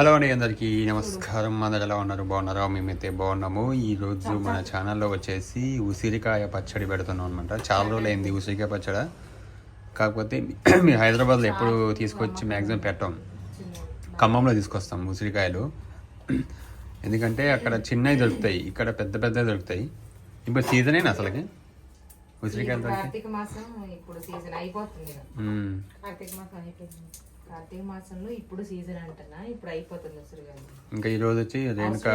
Hello అండి అందరికీ నమస్కారం. అందరు ఎలా ఉన్నారు? బాగున్నారా? మేమైతే బాగున్నాము. ఈ రోజు మన ఛానల్లో వచ్చేసి ఉసిరికాయ పచ్చడి పెడుతున్నాం అనమాట చాలా రోజులు అయింది ఉసిరికాయ పచ్చడి. కాకపోతే మీ హైదరాబాద్లో ఎప్పుడు తీసుకొచ్చి మ్యాక్సిమం పెట్టాం. ఖమ్మంలో తీసుకొస్తాం ఉసిరికాయలు. ఎందుకంటే అక్కడ చిన్నవి దొరుకుతాయి. ఇక్కడ పెద్ద పెద్దవి దొరుకుతాయి. ఇప్పుడు సీజనేనా అసలుకి? ఉసిరికాయలు దొరికి కార్తీక మాసం ఇప్పుడు సీజన్ అయిపోతుంది. కార్తీక మాసం అయిపోయింది కార్తీక మాసంలో ఇప్పుడు సీజన్ అంటున్నా ఇప్పుడు అయిపోతుంది ఇంకా ఈ రోజు వచ్చి రేణుక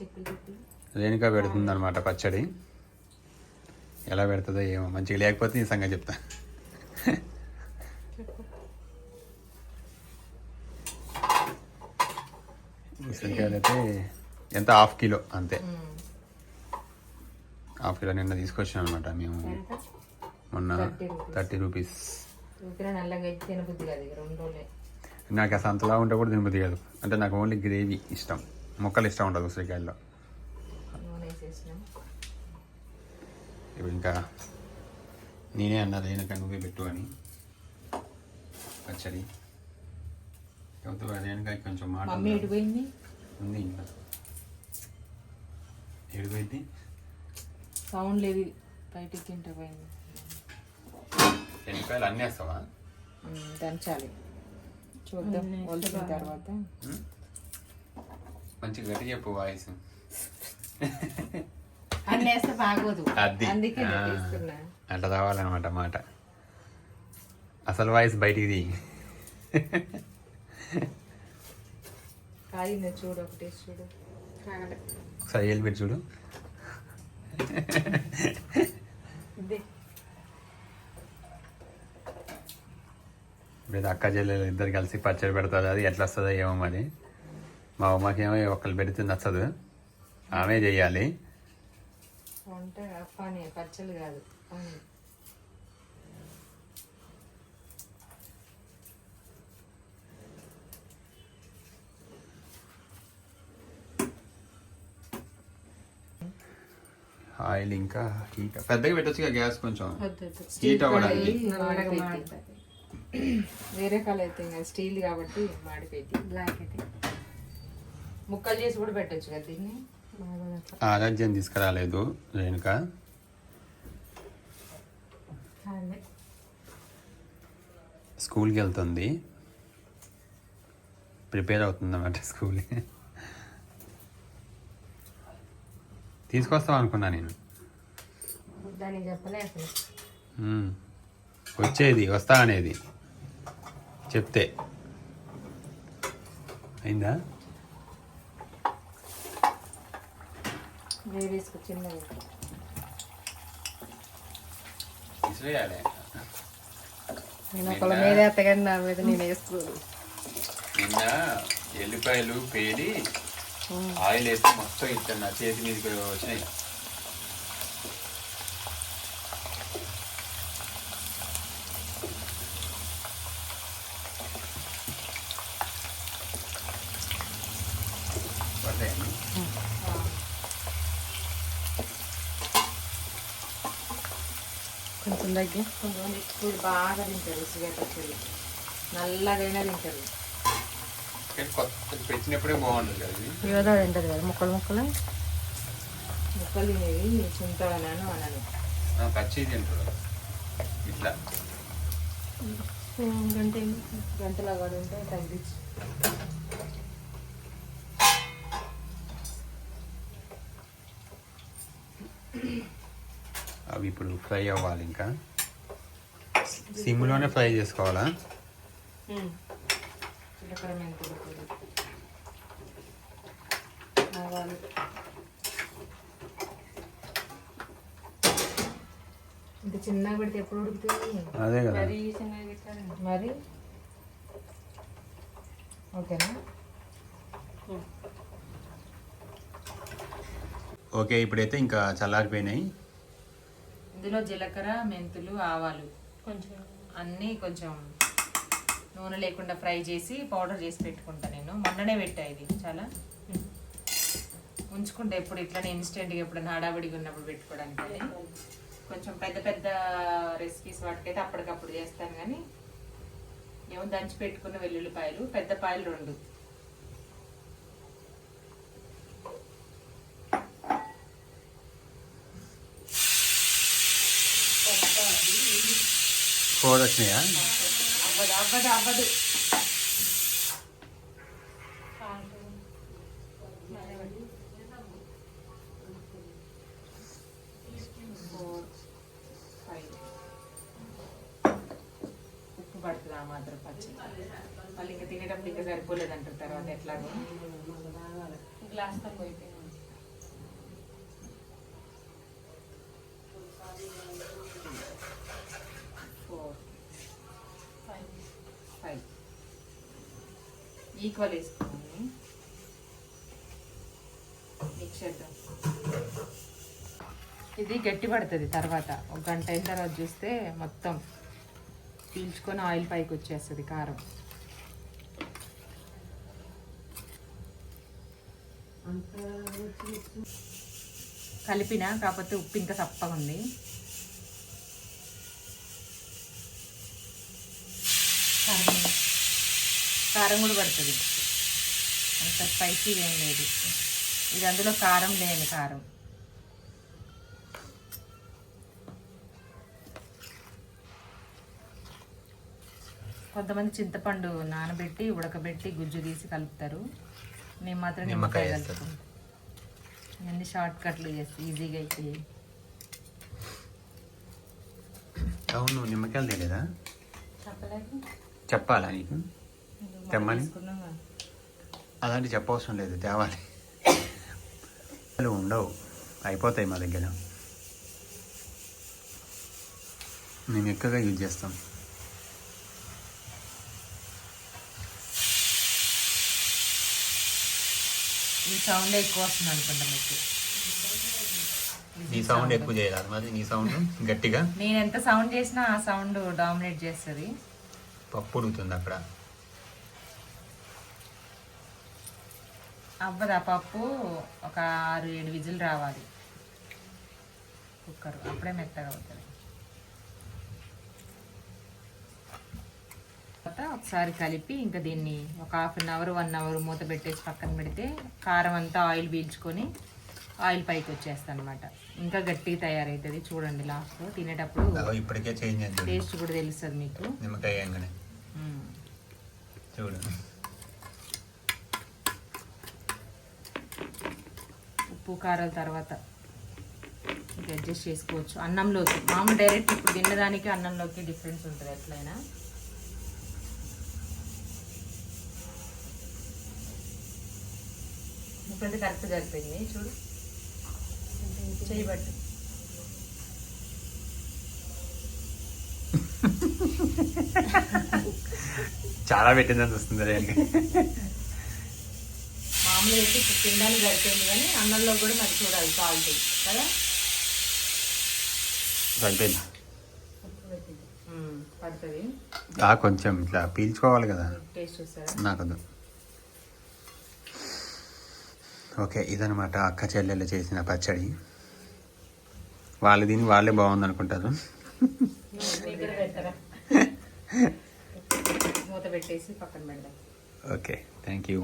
చెక్కులు చెక్కులు? రేణుక పెడుతుంది అనమాట పచ్చడి. ఎలా పెడుతుందో ఏమో మంచిగా లేకపోతే ఈ సంగతి చెప్తా. ఉసిరికాయలు అయితే ఎంత? హాఫ్ కిలో అంతే. హాఫ్ కిలో నిన్న తీసుకొచ్చాను అనమాట మేము? మొన్న 30 rupees. Thirty rupees. ఊరికే నల్లగా అయితే తినబుద్ధి కాదు ఇక రెండు రోజులే. నాకు అసలు అంతలా ఉంటే కూడా తినబుద్ధి కాదు. అంటే నాకు ఓన్లీ గ్రేవీ ఇష్టం. మొక్కలు ఇష్టం ఉండదు ఉసిరికాయల్లో. నూనె వేసేసినాం. ఇప్పుడు ఇంకా నేనే అన్నా రేణుక నువ్వే పెట్టు అని. పచ్చడి. కాకపోతే రేణుక కొంచెం మాట మమ్మీ ఎటు పోయింది ఉంది ఇంకా. ఏడిపోయింది సౌండ్ లేదు బయటికి తింటే పోయింది. ఎన్నికాయలు అన్నీ వేస్తావా? దంచాలి. చూద్దాం వలిసిన తర్వాత. ఉం? మంచిగా గట్టి చెప్పు వాయిస్. అన్నీ వేస్తే బాగోదు. అది. అందుకే ఆ, నేను తీసుకున్నా. అట్లా రావాలన్నమాట మాట. అసలు వాయిస్ బయటికి తీ కాగింది చూడు ఒకటి చూడు. ఒకసారి ఏళ్ళు పెట్టి చూడు ఇదే ఇప్పుడు అక్క చెల్లెలు ఇద్దరు కలిసి పచ్చడి పెడతారు అది ఎట్లా వస్తుందో ఏమో మరి. మా అమ్మకేమో ఒకళ్ళు పెడితే నచ్చదు. ఆమె కాదు పని ఆయిల్ ఇంకా హీట్ పెద్దగా పెట్టొచ్చు గ్యాస్ కొంచెం. హీట్ అవ్వడానికి. వేరే కలర్ అయితే ఇంకా స్టీల్ కాబట్టి మాడిపోయింది బ్లాక్ అయితే. ముక్కలు చేసి కూడా పెట్టొచ్చు కదా దీన్ని? ఆరాధ్యం తీసుకురాలేదు రేణుక. స్కూల్కి వెళ్తుంది. ప్రిపేర్ అవుతుంది అన్నమాట స్కూల్. తీసుకొస్తాం అనుకున్నా నేను. వచ్చేది వస్తా అనేది. చెప్తే. అయిందా? విసిరేయాలి నేను ఒకళ్ళ మీద ఎత్తగాని నా మీద నేను వేసుకోదు. నిన్న ఎల్లిపాయలు పేలి ఆయిల్ వేసి మొత్తం ఇచ్చాను నా చేతి మీదకి వచ్చినాయి. కొంచెం దగ్గర కొంతమంది ఇప్పుడు బాగా తింటారు ఉసిగా పచ్చడి నల్లగైనా తింటారు. పెట్టినప్పుడే బాగుంటుంది తింటారు కదా ముక్కలు ముక్కలు? ముక్కలు తినేవి చుంటాను అనను. ఆ, పచ్చి తింటారు. ఇట్లా. గంట గంటలా కూడా ఉంటే తగ్గించి అవి ఇప్పుడు ఫ్రై అవ్వాలి ఇంకా. సిమ్లోనే ఫ్రై చేసుకోవాలా? ఇంత చిన్నగా పెడితే ఎప్పుడు ఉడుకుతుంది? అదే కదా. మరి? ఓకేనా? ఓకే ఇప్పుడైతే ఇంకా చల్లారిపోయినాయి. ఇందులో జీలకర్ర మెంతులు ఆవాలు. కొంచెం. అన్నీ కొంచెం నూనె లేకుండా ఫ్రై చేసి పౌడర్ చేసి పెట్టుకుంటా నేను. మొన్ననే పెట్టా ఇది చాలా. ఉంచుకుంటే ఎప్పుడు ఇట్లా ఇన్స్టెంట్గా ఎప్పుడైనా హడావిడిగా ఉన్నప్పుడు పెట్టుకోవడానికి. కొంచెం పెద్ద పెద్ద రెసిపీస్ వాటికైతే అప్పటికప్పుడు చేస్తాను కానీ ఏమో దంచి పెట్టుకున్న వెల్లుల్లిపాయలు పెద్ద పాయలు రెండు. ఫోర్ వచ్చినాయా అవ్వదు అవ్వదు అవ్వదు. ఫోర్ ఫైవ్ ఉప్పు పడుతుంది ఆ మాత్రం పచ్చి? మళ్ళీ ఇంకా తినేటప్పుడు ఇంకా సరిపోలేదు అంటారు తర్వాత ఎట్లాగో. గ్లాస్తో పోయిపోయింది ఫైవ్ ఈక్వల్ వేసుకోండి మిక్స్ చేద్దాం ఇది గట్టి పడుతుంది తర్వాత. ఒక గంట అయిన తర్వాత చూస్తే మొత్తం పీల్చుకొని ఆయిల్ పైకి వచ్చేస్తుంది కారం. కలిపిన కాకపోతే ఉప్పు ఇంకా తప్పగా ఉంది కారం కారం కూడా పడుతుంది. అంత స్పైసీ ఏం లేదు. ఇది అందులో కారం లేని కారం. కొంతమంది చింతపండు నానబెట్టి ఉడకబెట్టి గుజ్జు తీసి కలుపుతారు. మేము మాత్రం నిమ్మకాయ. కలుపుతాం ఇవన్నీ షార్ట్ కట్లు చేసి ఈజీగా అయితే. అవును నువ్వు నిమ్మకాయలు తెలియదా? చెప్పలేదు. చెప్పాలా నీకు? తెమ్మని? అలాంటి చెప్పవసరం లేదు తేవాలి. అసలు ఉండవు అయిపోతాయి మా దగ్గర. మేము ఎక్కువగా యూజ్ చేస్తాం. ఈ సౌండ్ ఎక్కువ వస్తుంది అనుకుంటా మీకు. నీ సౌండ్ ఎక్కువ చేయాలి. మరి నీ సౌండ్ గట్టిగా? నేను ఎంత సౌండ్ చేసినా ఆ సౌండ్ డామినేట్ చేస్తుంది. పప్పు ఉడుకుతుంది అక్కడ. అవ్వదు ఆ పప్పు? ఒక ఆరు ఏడు విజిల్ రావాలి. కుక్కర్ అప్పుడే మెత్తగా అవుతుంది. తర్వాత ఒకసారి కలిపి ఇంకా దీన్ని ఒక half an hour one hour మూత పెట్టేసి పక్కన పెడితే కారం అంతా ఆయిల్ పీల్చుకొని ఆయిల్ పైకి వచ్చేస్తుంది అనమాట ఇంకా గట్టిగా తయారవుతుంది చూడండి లాస్ట్లో తినేటప్పుడు ఇప్పటికే చేంజ్ టేస్ట్ కూడా తెలుస్తుంది మీకు. నిమ్మకాయ వేయంగానే మ్మ్. చూడు. ఉప్పు కారాల తర్వాత ఇంకా అడ్జస్ట్ చేసుకోవచ్చు. అన్నంలోకి మామూలు డైరెక్ట్ ఇప్పుడు తినడానికి అన్నంలోకి డిఫరెన్స్ ఉంటుంది ఎట్లయినా. ఇప్పుడైతే కరెక్ట్ సరిపోయింది. చూడు. చేయబట్టు చాలా పెట్టిందని వస్తుంది దానికి మామూలుగా అయితే తినడానికి సరిపోయింది కానీ అన్నంలో కూడా మరి చూడాలి సాల్ట్ కదా? సరిపోయింది పడుతుంది. కొంచెం ఇట్లా పీల్చుకోవాలి కదా. టేస్ట్ చూస్తారా? నాకొద్దు. ఓకే ఇదనమాట అక్క చెల్లెళ్ళు చేసిన పచ్చడి. వాళ్ళు తిని వాళ్ళే బాగుంది అనుకుంటారు దగ్గర పెట్టరా మూత పెట్టేసి పక్కన పెడదాం. Okay thank you.